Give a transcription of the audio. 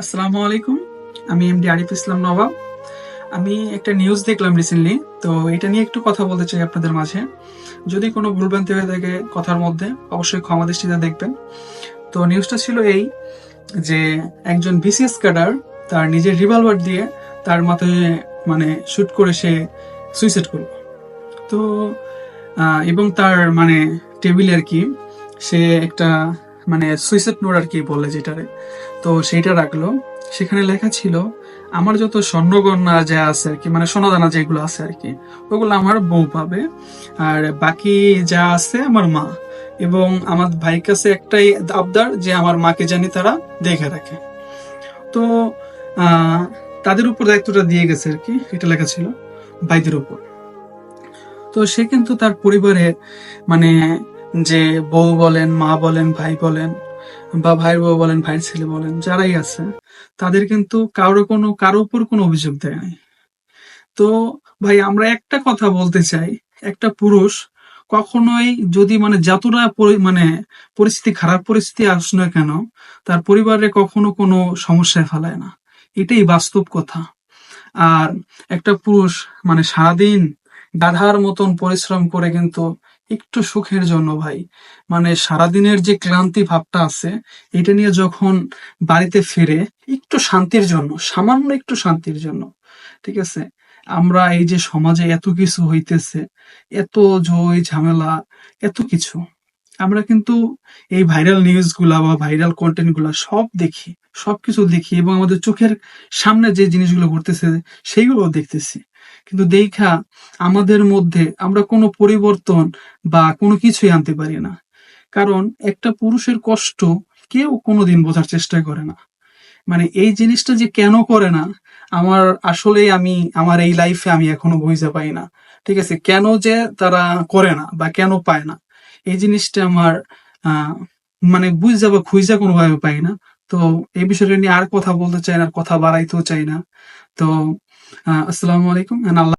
আসসালামু আলাইকুম। আমি এমডি আরিফ ইসলাম নবাব। আমি একটা নিউজ দেখলাম রিসেন্টলি তো এটা নিয়ে একটু কথা বলতে চাই আপনাদের মাঝে। যদি কোনো ভুলভ্রান্তি হয়ে থাকে কথার মধ্যে, অবশ্যই ক্ষমা দৃষ্টিতে দেখবেন। তো নিউজটা ছিল এই যে, একজন বিসিএস ক্যাডার তার নিজের রিভলভার দিয়ে তার মাথায় মানে শুট করে সে সুইসাইড করল। তো এবং তার মানে টেবিলে আর কি সে একটা মানে সুইসাইড নোট আর কি বলে যেটারে। তো সেইটা রাখল। সেখানে লেখা ছিল, আমার যত স্বর্ণগণনা যা আছে আর কি মানে সোনাদানা যেগুলো আছে আর কি, ওগুলো আমার বউ পাবে। আর বাকি যা আছে আমার মা। এবং আমার ভাইয়ের কাছে একটাই আবদার যে আমার মাকে জানি তারা দেখে রাখে। তো তাদের উপর দায়িত্বটা দিয়ে গেছে আর কি, এটা লেখা ছিল, ভাইদের উপর। তো সে কিন্তু তার পরিবারে মানে যে বউ বলেন, মা বলেন, ভাই বলেন, বা ভাইয়ের বউ বলেন, ভাইয়ের ছেলে বলেন, যারাই আছে, তাদের কিন্তু কারও কোনো, কারও উপর কোনো অভিযোগ দেয় নাই। তো ভাই, আমরা একটা কথা বলতে চাই, একটা পুরুষ কখনোই যদি মানে যতটা মানে পরিস্থিতি খারাপ পরিস্থিতি আস না কেন, তার পরিবারে কখনো কোনো সমস্যায় ফেলায় না। এটাই বাস্তব কথা। আর একটা পুরুষ মানে সারাদিন গাধার মতন পরিশ্রম করে কিন্তু একটু সুখের জন্য ভাই। মানে সারাদিনের যে ক্লান্তি ভাবটা আছে, এটা নিয়ে যখন বাড়িতে ফিরে একটু শান্তির জন্য, সামান্য একটু শান্তির জন্য, ঠিক আছে? আমরা এই যে সমাজে এত কিছু হইতেছে, এত জয় ঝামেলা, এত কিছু। আমরা কিন্তু এই ভাইরাল নিউজগুলা বা ভাইরাল কন্টেন্টগুলা সব দেখি, সবকিছু দেখি এবং আমাদের চোখের সামনে যে জিনিসগুলো ঘটতেছে সেইগুলো দেখতেছি। কিন্তু দেখা আমাদের মধ্যে আমরা কোনো পরিবর্তন বা কোনো কিছুই আনতে পারি না। কারণ একটা পুরুষের কষ্ট কেউ কোনোদিন বোঝার চেষ্টা করে না। মানে এই জিনিসটা যে কেন করে না, আমার আসলে আমি, আমার এই লাইফে আমি এখনও বুঝতে পাই না। ঠিক আছে? কেন যে তারা করে না বা কেন পায় না? এই জিনিসটা আমার মানে বুঝতে বা খুঁজা কোনোভাবে পাই না। তো এই বিষয়টা নিয়ে আর কথা বলতে চাই না, আর কথা বাড়াইতেও চাই না। তো আসসালামু আলাইকুম আল্লাহ